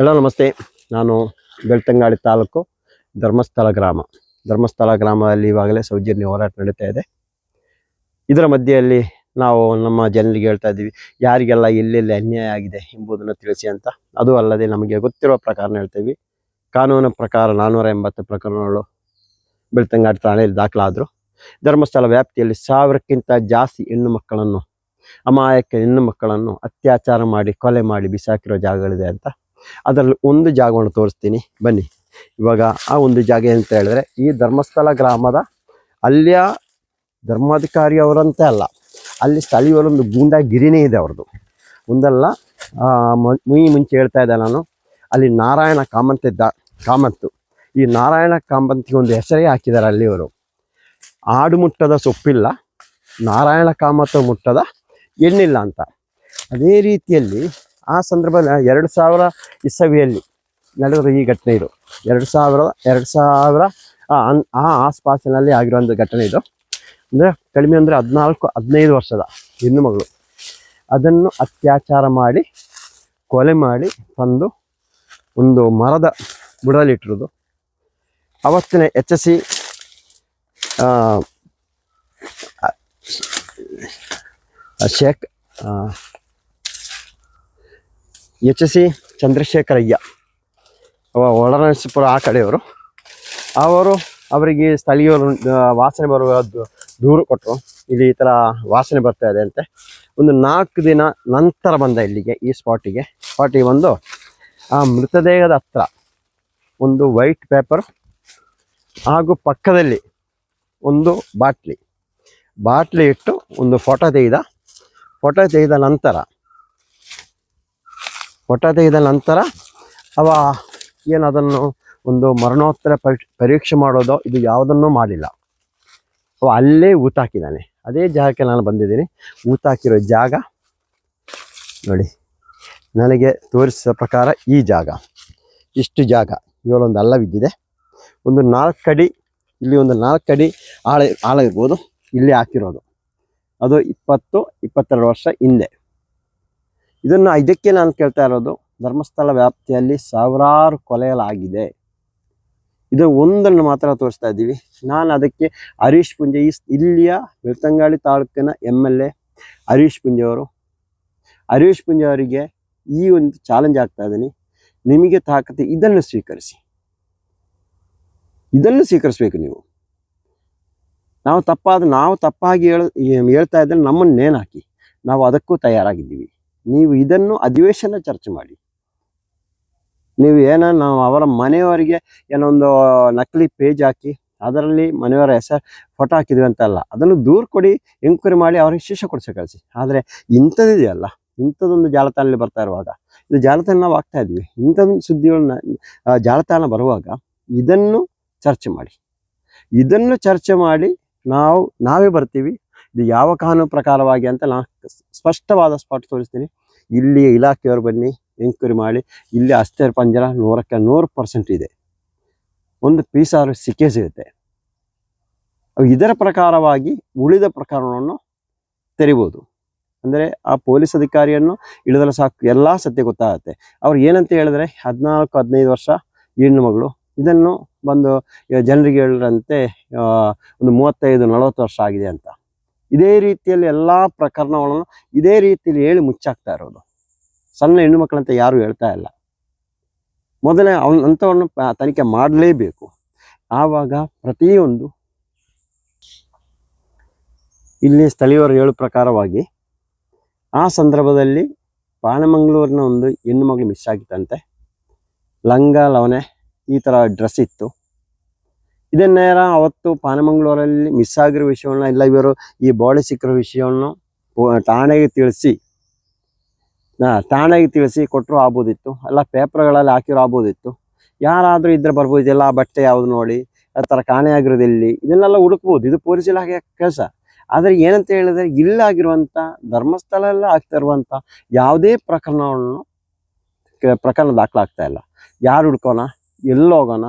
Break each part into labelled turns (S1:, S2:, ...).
S1: ಎಲ್ಲ ನಮಸ್ತೆ. ನಾನು ಬೆಳ್ತಂಗಾಡಿ ತಾಲೂಕು ಧರ್ಮಸ್ಥಳ ಗ್ರಾಮ. ಧರ್ಮಸ್ಥಳ ಗ್ರಾಮದಲ್ಲಿ ಇವಾಗಲೇ ಸೌಜನ್ಯ ಹೋರಾಟ ನಡೀತಾ ಇದೆ. ಇದರ ಮಧ್ಯೆಯಲ್ಲಿ ನಾವು ನಮ್ಮ ಜನರಿಗೆ ಹೇಳ್ತಾ ಇದ್ದೀವಿ, ಯಾರಿಗೆಲ್ಲ ಎಲ್ಲೆಲ್ಲಿ ಅನ್ಯಾಯ ಆಗಿದೆ ಎಂಬುದನ್ನು ತಿಳಿಸಿ ಅಂತ. ಅದು ಅಲ್ಲದೆ ನಮಗೆ ಗೊತ್ತಿರುವ ಪ್ರಕಾರ ಹೇಳ್ತೀವಿ ಕಾನೂನಿನ ಪ್ರಕಾರ ನಾನ್ನೂರ ಎಂಬತ್ತು ಪ್ರಕರಣಗಳು ಬೆಳ್ತಂಗಾಡಿ ಠಾಣೆಯಲ್ಲಿ ದಾಖಲಾದರು. ಧರ್ಮಸ್ಥಳ ವ್ಯಾಪ್ತಿಯಲ್ಲಿ ಸಾವಿರಕ್ಕಿಂತ ಜಾಸ್ತಿ ಹೆಣ್ಣು ಮಕ್ಕಳನ್ನು, ಅಮಾಯಕ ಹೆಣ್ಣು ಮಕ್ಕಳನ್ನು ಅತ್ಯಾಚಾರ ಮಾಡಿ ಕೊಲೆ ಮಾಡಿ ಬಿಸಾಕಿರೋ ಜಾಗಗಳಿದೆ ಅಂತ ಅದರಲ್ಲಿ ಒಂದು ಜಾಗವನ್ನು ತೋರಿಸ್ತೀನಿ. ಬನ್ನಿ. ಇವಾಗ ಆ ಒಂದು ಜಾಗ ಅಂತ ಹೇಳಿದ್ರೆ, ಈ ಧರ್ಮಸ್ಥಳ ಗ್ರಾಮದ ಅಲ್ಲಿಯ ಧರ್ಮಾಧಿಕಾರಿ ಅವರಂತೆ ಅಲ್ಲ, ಅಲ್ಲಿ ಸ್ಥಳೀಯರೊಂದು ಗೂಂಡಾಗಿರಿನೇ ಇದೆ ಅವ್ರದ್ದು. ಒಂದಲ್ಲ ಮುಯಿ ಮುಂಚೆ ಹೇಳ್ತಾ ಇದ್ದೆ ನಾನು, ಅಲ್ಲಿ ನಾರಾಯಣ ಕಾಮಂತ್ ಇದ್ದ ಕಾಮಂತು. ಈ ನಾರಾಯಣ ಕಾಮಂತಿಗೆ ಒಂದು ಹೆಸರೇ ಹಾಕಿದ್ದಾರೆ ಅಲ್ಲಿಯವರು ಆಡು ಮುಟ್ಟದ ಸೊಪ್ಪಿಲ್ಲ, ನಾರಾಯಣ ಕಾಮತ್ತು ಮುಟ್ಟದ ಎಣ್ಣಿಲ್ಲ ಅಂತ. ಅದೇ ರೀತಿಯಲ್ಲಿ ಆ ಸಂದರ್ಭದಲ್ಲಿ ಎರಡು ಸಾವಿರ ಇಸವಿಯಲ್ಲಿ ನಡೆದ ಈ ಘಟನೆ ಇದು. ಎರಡು ಸಾವಿರ ಎರಡು ಸಾವಿರ, ಆ ಆಸ್ಪಾಸಿನಲ್ಲಿ ಆಗಿರೋ ಒಂದು ಘಟನೆ ಇದು. ಅಂದರೆ ಕಡಿಮೆ ಅಂದರೆ ಹದಿನಾಲ್ಕು, ಹದಿನೈದು ವರ್ಷದ ಹೆಣ್ಣು ಮಗಳು. ಅದನ್ನು ಅತ್ಯಾಚಾರ ಮಾಡಿ, ಕೊಲೆ ಮಾಡಿ ತಂದು ಒಂದು ಮರದ ಬುಡದಲ್ಲಿಟ್ಟಿರೋದು ಅವತ್ತಿನ H S C Sheikh H C Chandrashekharaiah Holenarasipura ಆ ಕಡೆಯವರು. ಅವರು ಅವರಿಗೆ ಸ್ಥಳೀಯರು ವಾಸನೆ ಬರುವ ದೂರು ಕೊಟ್ಟರು ಇಲ್ಲಿ ಈ ಥರ ವಾಸನೆ ಬರ್ತಾ ಇದೆ ಅಂತೆ. ಒಂದು ನಾಲ್ಕು ದಿನ ನಂತರ ಬಂದ ಇಲ್ಲಿಗೆ, ಈ ಸ್ಪಾಟಿಗೆ ಸ್ಪಾಟಿಗೆ ಬಂದು ಆ ಮೃತದೇಹದ ಹತ್ರ ಒಂದು ವೈಟ್ ಪೇಪರ್ ಹಾಗೂ ಪಕ್ಕದಲ್ಲಿ ಒಂದು ಬಾಟ್ಲಿ. ಬಾಟ್ಲಿ ಇಟ್ಟು ಒಂದು ಫೋಟೋ ತೆಗೆದ. ಫೋಟೋ ತೆಗೆದ ನಂತರ ಫೋಟೋ ತೆಗೆದ ನಂತರ ಅವ ಏನು ಅದನ್ನು ಒಂದು ಮರಣೋತ್ತರ ಪರೀಕ್ಷೆ ಮಾಡೋದೋ ಇದು ಯಾವುದನ್ನೂ ಮಾಡಿಲ್ಲ. ಅವ ಅಲ್ಲೇ ಊತಾಕಿದ್ದಾನೆ ಅದೇ ಜಾಗಕ್ಕೆ ನಾನು ಬಂದಿದ್ದೀನಿ. ಊತಾಕಿರೋ ಜಾಗ ನೋಡಿ. ನನಗೆ ತೋರಿಸಿದ ಪ್ರಕಾರ ಈ ಜಾಗ, ಇಷ್ಟು ಜಾಗ ಇವಳೊಂದು ಅಲ್ಲ ಬಿದ್ದಿದೆ. ಒಂದು ನಾಲ್ಕು ಅಡಿ, ಇಲ್ಲಿ ಒಂದು ನಾಲ್ಕು ಅಡಿ ಆಳ ಆಳ ಇರ್ಬೋದು ಇಲ್ಲಿ ಹಾಕಿರೋದು. ಅದು ಇಪ್ಪತ್ತು, ಇಪ್ಪತ್ತೆರಡು ವರ್ಷ ಹಿಂದೆ. ಇದನ್ನು ಇದಕ್ಕೆ ನಾನು ಕೇಳ್ತಾ ಇರೋದು, ಧರ್ಮಸ್ಥಳ ವ್ಯಾಪ್ತಿಯಲ್ಲಿ ಸಾವಿರಾರು ಕೊಲೆಗಳಾಗಿದೆ. ಇದು ಒಂದನ್ನು ಮಾತ್ರ ತೋರಿಸ್ತಾ ಇದ್ದೀವಿ. ನಾನು ಅದಕ್ಕೆ ಹರೀಶ್ ಪುಂಜೆ, ಈ ಇಲ್ಲಿಯ ಬೆಳ್ತಂಗಾಳಿ ತಾಲೂಕಿನ M L A Harish Poonja ಅವರು. ಹರೀಶ್ ಪುಂಜೆ ಅವರಿಗೆ ಈ ಒಂದು ಚಾಲೆಂಜ್ ಆಗ್ತಾ ಇದ್ದೀನಿ. ನಿಮಗೆ ತಾಕತ್ತೆ ಇದನ್ನು ಸ್ವೀಕರಿಸಿ. ಇದನ್ನು ಸ್ವೀಕರಿಸಬೇಕು ನೀವು. ನಾವು ತಪ್ಪಾದ, ನಾವು ತಪ್ಪಾಗಿ ಹೇಳ, ಹೇಳ್ತಾ ಇದ್ದರೆ ನಮ್ಮನ್ನು ನೇಣು ಹಾಕಿ ನಾವು ಅದಕ್ಕೂ ತಯಾರಾಗಿದ್ದೀವಿ. ನೀವು ಇದನ್ನು ಅಧಿವೇಶನ ಚರ್ಚೆ ಮಾಡಿ. ನೀವು ಏನೋ ನಾವು ಅವರ ಮನೆಯವರಿಗೆ ಏನೊಂದು ನಕಲಿ ಪೇಜ್ ಹಾಕಿ, ಅದರಲ್ಲಿ ಮನೆಯವರ ಹೆಸರು ಫೋಟೋ ಹಾಕಿದ್ವಿ ಅಂತಲ್ಲ, ಅದನ್ನು ದೂರ ಕೊಡಿ ಎಂಕ್ವೈರಿ ಮಾಡಿ ಅವ್ರಿಗೆ ಶಿಕ್ಷೆ ಕೊಡಿಸಿ ಕಳಿಸಿ. ಆದರೆ ಇಂಥದ್ದಿದೆಯಲ್ಲ ಇಂಥದ್ದೊಂದು ಜಾಲತಾಣಲ್ಲಿ ಬರ್ತಾ ಇರುವಾಗ, ಇದು ಜಾಲತಾಣ ನಾವು ಆಗ್ತಾ ಇದ್ವಿ ಇಂಥದ್ದೊಂದು ಸುದ್ದಿಗಳನ್ನ ಜಾಲತಾಣ ಬರುವಾಗ ಇದನ್ನು ಚರ್ಚೆ ಮಾಡಿ. ಇದನ್ನು ಚರ್ಚೆ ಮಾಡಿ ನಾವು, ನಾವೇ ಬರ್ತೀವಿ, ಇದು ಯಾವ ಕಾನೂನು ಪ್ರಕಾರವಾಗಿ ಅಂತ ನಾನು ಸ್ಪಷ್ಟವಾದ ಸ್ಪಾಟ್ ತೋರಿಸ್ತೀನಿ. ಇಲ್ಲಿ ಇಲಾಖೆಯವರು ಬನ್ನಿ ಎಂಕ್ವೈರಿ ಮಾಡಿ. ಇಲ್ಲಿ ಅಸ್ಥಿರ ಪಂಜರ ನೂರಕ್ಕೆ ನೂರು ಪರ್ಸೆಂಟ್ ಇದೆ. ಒಂದು ಪೀಸ್ ಆರ್ ಸಿಕ್ಕೇ ಸಿಗುತ್ತೆ. ಇದರ ಪ್ರಕಾರವಾಗಿ ಉಳಿದ ಪ್ರಕರಣವನ್ನು ತೆರಿಬೋದು. ಅಂದರೆ ಆ ಪೊಲೀಸ್ ಅಧಿಕಾರಿಯನ್ನು ಹಿಡಿದಲು ಸಾಕು ಎಲ್ಲ ಸತ್ಯ ಗೊತ್ತಾಗುತ್ತೆ. ಅವ್ರು ಏನಂತ ಹೇಳಿದ್ರೆ ಹದಿನಾಲ್ಕು ಹದಿನೈದು ವರ್ಷ ಹೆಣ್ಣು ಮಗಳು. ಇದನ್ನು ಬಂದು ಜನರಿಗೆ ಹೇಳಿದ್ರಂತೆ ಆ, ಒಂದು ಮೂವತ್ತೈದು ನಲವತ್ತು ವರ್ಷ ಆಗಿದೆ ಅಂತ. ಇದೇ ರೀತಿಯಲ್ಲಿ ಎಲ್ಲ ಪ್ರಕರಣಗಳನ್ನು ಇದೇ ರೀತಿಯಲ್ಲಿ ಹೇಳಿ ಮುಚ್ಚಾಕ್ತಾ ಇರೋದು. ಸಣ್ಣ ಹೆಣ್ಣು ಮಕ್ಕಳಂತ ಯಾರು ಹೇಳ್ತಾ ಇಲ್ಲ. ಮೊದಲೇ ಅವನ ಅಂಥವನ್ನು ತನಿಖೆ ಮಾಡಲೇಬೇಕು. ಆವಾಗ ಪ್ರತಿಯೊಂದು ಇಲ್ಲಿ ಸ್ಥಳೀಯರು ಹೇಳು ಪ್ರಕಾರವಾಗಿ ಆ ಸಂದರ್ಭದಲ್ಲಿ ಪಾಣಮಂಗಳೂರಿನ ಒಂದು ಹೆಣ್ಣು ಮಗಳು ಮಿಸ್ ಆಗಿತ್ತಂತೆ. ಲಂಗ ಲವನೆ ಈ ಥರ ಡ್ರೆಸ್ ಇತ್ತು. ಇದನ್ನೇರ ಅವತ್ತು ಪಾನಮಂಗ್ಳೂರಲ್ಲಿ ಮಿಸ್ ಆಗಿರೋ ವಿಷಯವನ್ನು ಇಲ್ಲ, ಇವರು ಈ ಬಾಡಿ ಸಿಕ್ಕಿರೋ ವಿಷಯವನ್ನು ಠಾಣೆಗೆ ತಿಳಿಸಿ. ಠಾಣೆಗೆ ತಿಳಿಸಿ ಕೊಟ್ಟರು ಆಗ್ಬೋದಿತ್ತು. ಎಲ್ಲ ಪೇಪರ್ಗಳಲ್ಲಿ ಹಾಕಿರೋ ಆಗ್ಬೋದಿತ್ತು. ಯಾರಾದರೂ ಇದ್ರೆ ಬರ್ಬೋದಿಲ್ಲ ಬಟ್ಟೆ ಯಾವುದು ನೋಡಿ, ಆ ಥರ ಕಾಣೆಯಾಗಿರೋದು ಎಲ್ಲಿ? ಇದನ್ನೆಲ್ಲ ಹುಡುಕ್ಬೋದು. ಇದು ಪೊಲೀಸ್ ಇಲಾಖೆ ಕೆಲಸ. ಆದರೆ ಏನಂತ ಹೇಳಿದ್ರೆ ಇಲ್ಲಾಗಿರುವಂಥ ಧರ್ಮಸ್ಥಳ ಆಗ್ತಾ ಇರುವಂಥ ಯಾವುದೇ ಪ್ರಕರಣವನ್ನು, ಪ್ರಕರಣ ದಾಖಲಾಗ್ತಾ ಇಲ್ಲ. ಯಾರು ಹುಡ್ಕೋಣ? ಎಲ್ಲಿ ಹೋಗೋಣ?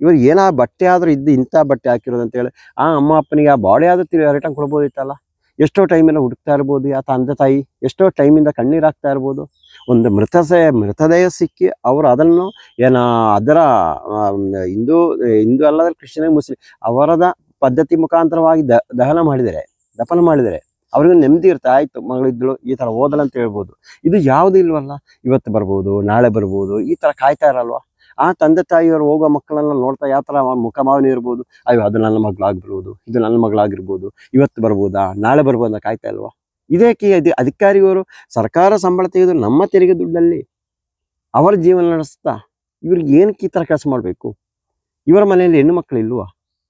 S1: ಇವರು ಏನಾ ಬಟ್ಟೆ ಆದ್ರೂ ಇದ್ದು ಇಂಥ ಬಟ್ಟೆ ಹಾಕಿರೋದು ಅಂತ ಹೇಳಿ, ಆ ಅಮ್ಮ ಅಪ್ಪನಿಗೆ ಆ ಬಾಡಿ ಆದ್ರೂ ರಿಟರ್ನ್ ಕೊಡ್ಬೋದಿತ್ತಲ್ಲ? ಎಷ್ಟೋ ಟೈಮಿಂದ ಹುಡುಕ್ತಾ ಇರ್ಬೋದು, ಆ ತಂದೆ ತಾಯಿ, ಎಷ್ಟೋ ಟೈಮಿಂದ ಕಣ್ಣೀರು ಹಾಕ್ತಾ ಇರ್ಬೋದು. ಒಂದು ಮೃತ ಮೃತದೇಹ ಸಿಕ್ಕಿ ಅವರು ಅದನ್ನು ಏನ ಅದರ ಹಿಂದೂ ಹಿಂದೂ ಅಲ್ಲದ ಕ್ರಿಶ್ಚಿಯನ್, ಮುಸ್ಲಿಂ ಅವರದ ಪದ್ಧತಿ ಮುಖಾಂತರವಾಗಿ ದಹನ ಮಾಡಿದರೆ, ದಫನ ಮಾಡಿದರೆ ಅವ್ರಿಗೂ ನೆಮ್ಮದಿ ಇರ್ತಾ ಆಯಿತು ಮಗಳಿದ್ದಳು ಈ ತರ ಓದಲ್ಲ ಅಂತ ಹೇಳ್ಬೋದು. ಇದು ಯಾವುದೂ ಇಲ್ವಲ್ಲ? ಇವತ್ತು ಬರ್ಬೋದು, ನಾಳೆ ಬರ್ಬೋದು, ಈ ತರ ಕಾಯ್ತಾ ಇರಲ್ವಾ? ಆ ತಂದೆ ತಾಯಿಯವರು ಹೋಗೋ ಮಕ್ಕಳನ್ನ ನೋಡ್ತಾ ಯಾವ ತರ ಮುಖಮಾವನಿ ಇರ್ಬೋದು? ಅಯ್ಯೋ, ಅದು ನನ್ನ ಮಗಳಾಗ್ಬಿಡ್ಬೋದು, ಇದು ನನ್ನ ಮಗಳಾಗಿರ್ಬೋದು, ಇವತ್ತು ಬರ್ಬೋದಾ, ನಾಳೆ ಬರ್ಬೋದಾ ಕಾಯ್ತಾ ಇಲ್ವಾ? ಇದಕ್ಕೆ ಅಧಿ, ಅಧಿಕಾರಿಯವರು ಸರ್ಕಾರ ಸಂಬಳ ತೆಗೆದು ನಮ್ಮ ತೆರಿಗೆ ದುಡ್ಡಲ್ಲಿ ಅವರ ಜೀವನ ನಡೆಸ್ತಾ ಇವ್ರಿಗೆ ಏನಕ್ಕೆ ಈ ಥರ ಕೆಲಸ ಮಾಡಬೇಕು? ಇವರ ಮನೆಯಲ್ಲಿ ಹೆಣ್ಣು ಮಕ್ಕಳು ಇಲ್ವಾ?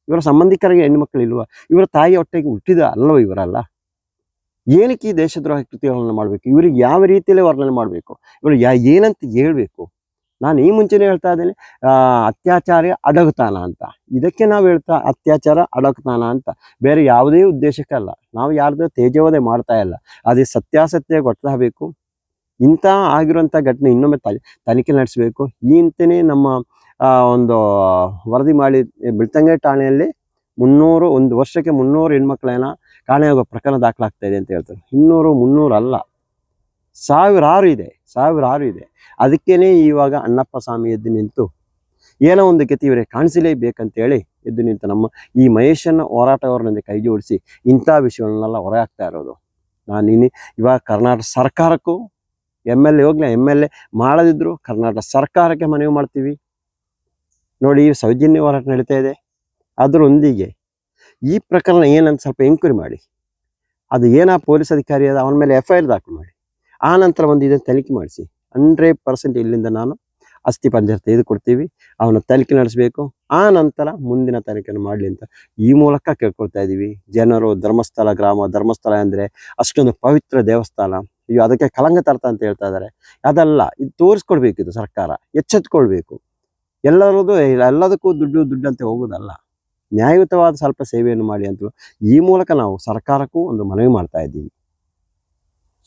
S1: ಇವರ ಸಂಬಂಧಿಕರಿಗೆ ಹೆಣ್ಣು ಮಕ್ಕಳು ಇಲ್ವಾ? ಇವರ ತಾಯಿ ಹೊಟ್ಟೆಗೆ ಹುಟ್ಟಿದ ಅಲ್ಲವೋ ಇವರಲ್ಲ? ಏನಕ್ಕೆ ಈ ದೇಶದ್ರೋಹ ಕೃತ್ಯಗಳನ್ನು ಮಾಡಬೇಕು? ಇವ್ರಿಗೆ ಯಾವ ರೀತಿಯಲ್ಲಿ ವರ್ಣನೆ ಮಾಡಬೇಕು? ಇವರು ಯಾ, ಏನಂತ ಹೇಳ್ಬೇಕು? ನಾನು ಈ ಮುಂಚೆನೇ ಹೇಳ್ತಾ ಇದ್ದೇನೆ ಅತ್ಯಾಚಾರ ಅಡಗುತಾನ ಅಂತ. ಇದಕ್ಕೆ ನಾವು ಹೇಳ್ತಾ, ಅತ್ಯಾಚಾರ ಅಡಗುತಾನ ಅಂತ. ಬೇರೆ ಯಾವುದೇ ಉದ್ದೇಶಕ್ಕಲ್ಲ ನಾವು ಯಾರ್ದು ತೇಜವದೆ ಮಾಡ್ತಾ ಇಲ್ಲ. ಅದೇ ಸತ್ಯಾಸತ್ಯ ಗೊತ್ತಾಗಬೇಕು. ಇಂಥ ಆಗಿರುವಂಥ ಘಟನೆ ಇನ್ನೊಮ್ಮೆ ತನಿಖೆ ನಡೆಸಬೇಕು. ಈ ಇಂತನೇ ನಮ್ಮ ಒಂದು ವರದಿ ಮಾಡಿ, ಬಿಳ್ತಂಗೆ ಠಾಣೆಯಲ್ಲಿ ಮುನ್ನೂರು, ಒಂದು ವರ್ಷಕ್ಕೆ ಮುನ್ನೂರು ಹೆಣ್ಮಕ್ಳೇನ ಕಾಣೆಯಾಗೋ ಪ್ರಕರಣ ದಾಖಲಾಗ್ತಾ ಇದೆ ಅಂತ ಹೇಳ್ತಾರೆ. ಇನ್ನೂರು ಮುನ್ನೂರು ಅಲ್ಲ. ಸಾವಿರಾರು ಇದೆ ಸಾವಿರಾರು ಇದೆ. ಅದಕ್ಕೇನೆ ಇವಾಗ ಅಣ್ಣಪ್ಪ ಸ್ವಾಮಿ ಎದ್ದು ನಿಂತು ಏನೋ ಒಂದು ಗತಿ ಇವರಿಗೆ ಕಾಣಿಸಲೇಬೇಕಂತೇಳಿ ಎದ್ದು ನಿಂತು ನಮ್ಮ ಈ ಮಹೇಶನ ಹೋರಾಟಗಾರನಿಂದ ಕೈ ಜೋಡಿಸಿ ಇಂಥ ವಿಷಯಗಳನ್ನೆಲ್ಲ ಹೊರ ಹಾಕ್ತಾ ಇರೋದು. ನಾನು ಇನ್ನು ಇವಾಗ ಕರ್ನಾಟಕ ಸರ್ಕಾರಕ್ಕೂ ಎಂ ಎಲ್ ಎ ಹೋಗ್ಲಿ, ಎಂ ಎಲ್ ಎ ಮಾಡದಿದ್ರು ಕರ್ನಾಟಕ ಸರ್ಕಾರಕ್ಕೆ ಮನವಿ ಮಾಡ್ತೀವಿ. ನೋಡಿ ಸೌಜನ್ಯ ಹೋರಾಟ ನಡೀತಾ ಇದೆ. ಅದರೊಂದಿಗೆ ಈ ಪ್ರಕರಣ ಏನಂತ ಸ್ವಲ್ಪ ಎಂಕ್ವೈರಿ ಮಾಡಿ. ಅದು ಏನಾ ಪೊಲೀಸ್ ಅಧಿಕಾರಿ ಅದ, ಅವನ ಮೇಲೆ ಎಫ್ ಐ ಆರ್ ದಾಖಲು ಮಾಡಿ. ಆ ನಂತರ ಒಂದು ಇದನ್ನು ತನಿಖೆ ಮಾಡಿಸಿ. ಹಂಡ್ರೆಡ್ ಪರ್ಸೆಂಟ್ ಇಲ್ಲಿಂದ ನಾನು ಅಸ್ಥಿ ಪಂಜರ ತೆಗೆದುಕೊಡ್ತೀವಿ ಅವನ ತನಿಖೆ ನಡೆಸಬೇಕು. ಆ ನಂತರ ಮುಂದಿನ ತನಿಖೆಯನ್ನು ಮಾಡಲಿ ಅಂತ ಈ ಮೂಲಕ ಕೇಳ್ಕೊಳ್ತಾ ಇದ್ದೀವಿ ಜನರು, ಧರ್ಮಸ್ಥಳ, ಗ್ರಾಮ, ಧರ್ಮಸ್ಥಳ ಅಂದರೆ ಅಷ್ಟೊಂದು ಪವಿತ್ರ ದೇವಸ್ಥಾನ. ಅಯ್ಯೋ, ಅದಕ್ಕೆ ಕಳಂಗ ತರ್ತ ಅಂತ ಹೇಳ್ತಾ ಇದ್ದಾರೆ ಅದಲ್ಲ, ಇದು ತೋರಿಸ್ಕೊಡ್ಬೇಕು ಇದು ಸರ್ಕಾರ. ಎಚ್ಚೆತ್ಕೊಳ್ಬೇಕು. ಎಲ್ಲರದು ಎಲ್ಲದಕ್ಕೂ ದುಡ್ಡು ದುಡ್ಡು ಅಂತ ಹೋಗೋದಲ್ಲ. ನ್ಯಾಯಯುತವಾದ ಸ್ವಲ್ಪ ಸೇವೆಯನ್ನು ಮಾಡಿ ಅಂತ ಈ ಮೂಲಕ ನಾವು ಸರ್ಕಾರಕ್ಕೂ ಒಂದು ಮನವಿ ಮಾಡ್ತಾ ಇದ್ದೀವಿ